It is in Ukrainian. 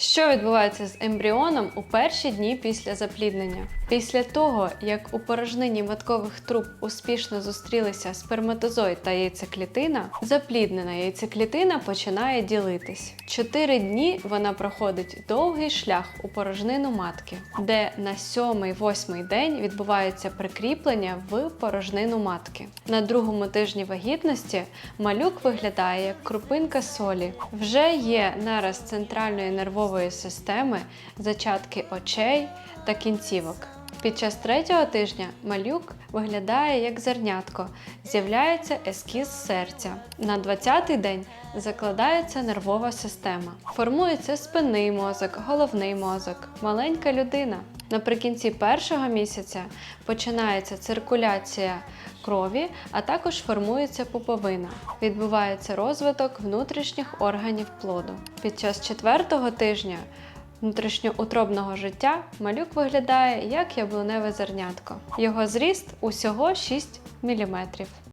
Що відбувається з ембріоном у перші дні після запліднення? Після того, як у порожнині маткових труб успішно зустрілися сперматозоїд та яйцеклітина, запліднена яйцеклітина починає ділитись. Чотири дні вона проходить довгий шлях у порожнину матки, де на сьомий-восьмий день відбувається прикріплення в порожнину матки. На другому тижні вагітності малюк виглядає як крупинка солі. Вже є нараз центральної нервової системи, зачатки очей та кінцівок. Під час третього тижня малюк виглядає як зернятко, з'являється ескіз серця. На 20-й день закладається нервова система. Формується спинний мозок, головний мозок, маленька людина. Наприкінці першого місяця починається циркуляція крові, а також формується пуповина. Відбувається розвиток внутрішніх органів плоду. Під час четвертого тижня внутрішньоутробного життя малюк виглядає як яблуневе зернятко. Його зріст усього 6 мм.